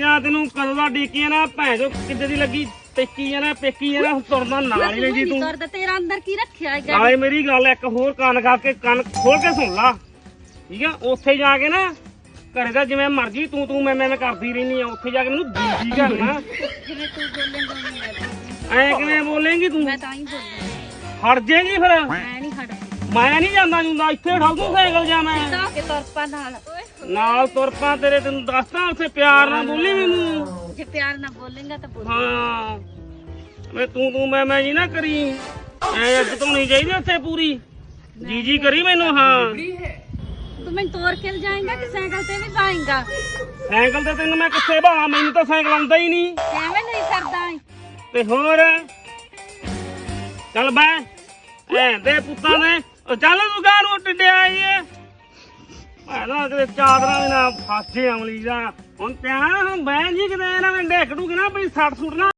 ਮੈਂ ਤੈਨੂੰ ਕਦੋਂ ਦਾ ਡੀਕੀ ਨਾ ਭੈਣ ਜੋ ਕਿੱਦੇ ਦੀ ਲੱਗੀ ਪੇਕੀ ਆ ਨਾ ਪੇਕੀ ਆ ਨਾ ਤੁਰਦਾ ਨਾਲ ਹੀ ਲੈਂਦੀ ਤੂੰ। ਕਰਦਾ ਤੇਰਾ ਅੰਦਰ ਕੀ ਰੱਖਿਆ ਹੈਗਾ? ਨਾਲੇ ਮੇਰੀ ਗੱਲ ਇੱਕ ਹੋਰ ਕੰਨ ਖਾ ਕੇ ਕੰਨ ਖੋਲ ਕੇ ਸੁਣ ਲਾ। ਠੀਕ ਆ? ਉੱਥੇ ਜਾ ਕੇ ਨਾ ਘਰੇ ਦਾ ਜਿਵੇਂ ਮਰਜ਼ੀ ਤੂੰ ਤੂੰ ਮੈਂ ਮੈਂ ਕਰਦੀ ਰਹਿਨੀ ਆ। ਉੱਥੇ ਜਾ ਕੇ ਮੈਨੂੰ ਜੀ ਕਰਨਾ ਜਿਵੇਂ ਤੂੰ ਬੋਲੇਂਗਾ ਬੋਲੂੰਗੀ। ਐ ਕਿਵੇਂ ਬੋਲੇਂਗੀ ਤੂੰ? ਮੈਂ ਤਾਂ ਹੀ ਬੋਲੂੰਗੀ ਹਟ ਜਾਏਗੀ ਫਿਰ? ਮੈਂ ਨਹੀਂ ਹਟਦੀ। ਮੈਂ ਨਹੀਂ ਜਾਂਦਾ ਜੁੰਦਾ ਇੱਥੇ ਠਾਲ ਦੂੰ ਸਾਈਕਲ ਜਾ ਮੈਂ। ਤਾਂ ਕਿ ਤੁਰਪਾ ਨਾਲ। ਨਾਲ ਤੁਰ ਪਾ ਤੇਰੇ ਤੈਨੂੰ ਦੱਸਦਾ ਉੱਥੇ ਪਿਆਰ ਨਾਲ ਬੋਲੀ ਮੈਨੂੰ। ਜੇ ਪਿਆਰ ਨਾਲ ਬੋਲੇਂਗਾ ਤਾਂ ਬੋਲ ਹਾਂ। ਵੇ ਤੂੰ ਤੂੰ ਮੈਂ ਮੈਂ ਜੀ ਨਾ ਕਰੀ। ਐ ਅੱਜ ਤੋਂ ਨਹੀਂ ਚਾਹੀਦੀ ਉੱਥੇ ਪੂਰੀ। ਜੀ ਜੀ ਕਰੀ ਮੈਨੂੰ ਹਾਂ। ਤੂੰ ਮੈਨੂੰ ਤੋਰ ਕੇ ਜਾਏਂਗਾ ਕਿ ਸਾਈਕਲ ਤੇ ਵੀ ਪਾਏਂਗਾ ਸਾਈਕਲ ਤੇ ਤੈਨੂੰ ਮੈਂ ਕਿੱਥੇ ਭਾਵਾਂ ਮੈਨੂੰ ਤਾਂ ਸਾਈਕਲ ਆਉਂਦਾ ਹੀ ਨਹੀਂ। ਐਵੇਂ ਨਹੀਂ ਕਰਦਾ ਏਂ। ਤੇ ਹੋਰ? ਚੱਲ ਬੈ ਐ ਦੇ ਪੁੱਤਾਂ ਨੇ ਉਹ ਚੱਲ ਤੂੰ ਗਾਂ ਨੂੰ ਟਿੱਡਿਆ ਏ ਕਿਤੇ ਚਾਦਰਾਂ ਵੀ ਨਾ ਫਾਸੇ ਅਮਲੀ ਦਾ ਹੁਣ ਧਿਆਨ ਹੁਣ ਬਹਿ ਜੀ ਕਿਤੇ ਇਹਨਾਂ ਨੇ ਡੇਕ ਡੂਕ ਨਾ ਪਈ ਸੱਟ ਸੁੱਟ ਨਾ